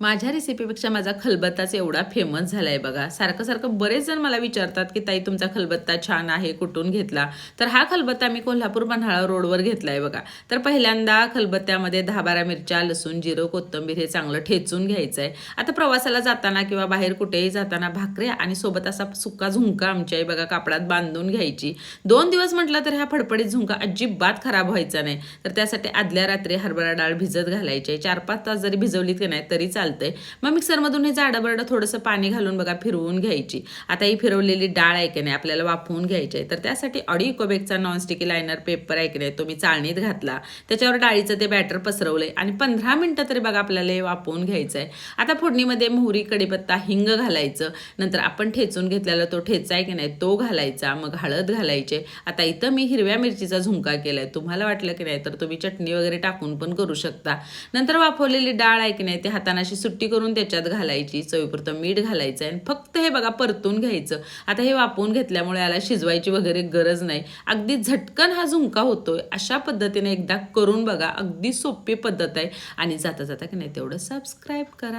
माझ्या रेसिपीपेक्षा माझा खलबत्ताच एवढा फेमस झाला आहे बघा. सारखं सारखं बरेच जण मला विचारतात की ताई तुमचा खलबत्ता छान आहे कुठून घेतला? तर हा खलबत्ता मी कोल्हापूर पन्हाळा रोडवर घेतला आहे बघा. तर पहिल्यांदा खलबत्त्यामध्ये दहा बारा मिरच्या लसूण जिरं कोथिंबीर हे चांगलं ठेचून घ्यायचं आहे आता प्रवासाला जाताना किंवा बाहेर कुठेही जाताना भाकऱ्या आणि सोबत असा सुका झुंका आमच्या आई बघा कापडात बांधून घ्यायची. दोन दिवस म्हटलं तर ह्या फडफडीत झुंका अजिबात खराब व्हायचा नाही. तर त्यासाठी आदल्या रात्री हरभरा डाळ भिजत घालायची. आहे चार पाच तास जरी भिजवलीत की नाही तरी चालेल चालतंय. मग मिक्सरमधून हे जाडबरडं थोडंसं पाणी घालून बघा फिरवून घ्यायची. आता ही फिरवलेली डाळ आहे की नाही आपल्याला वाफवून घ्यायची आहे. तर त्यासाठी अडी इकोबेकचा नॉनस्टिकी लायनर पेपर आहे की नाही तो मी चाळणीत घातला. त्याच्यावर डाळीचं ते बॅटर पसरवलंय. आणि पंधरा मिनटं तरी बघा आपल्याला हे वाफवून घ्यायचं आहे आता फोडणीमध्ये मोहरी कडीपत्ता हिंग घालायचं. नंतर आपण ठेचून घेतलेला तो ठेचा आहे की नाही तो घालायचा. मग हळद घालायचे. आता इथं मी हिरव्या मिरचीचा झुंका केलाय. तुम्हाला वाटलं की नाही तर तुम्ही चटणी वगैरे टाकून पण करू शकता. नंतर वाफवलेली डाळ आहे की नाही ते हातानाशी सुट्टी करून त्याच्यात घालायची चवीपुरतं मीठ घालायचं आणि फक्त हे बघा परतून घ्यायचं. आता हे वापून घेतल्यामुळे याला शिजवायची वगैरे गरज नाही. अगदी झटकन हा झुंका होतोय अशा पद्धतीने एकदा करून बघा. अगदी सोपी पद्धत आहे. आणि जाता जाता की नाही तेवढं सबस्क्राईब करा.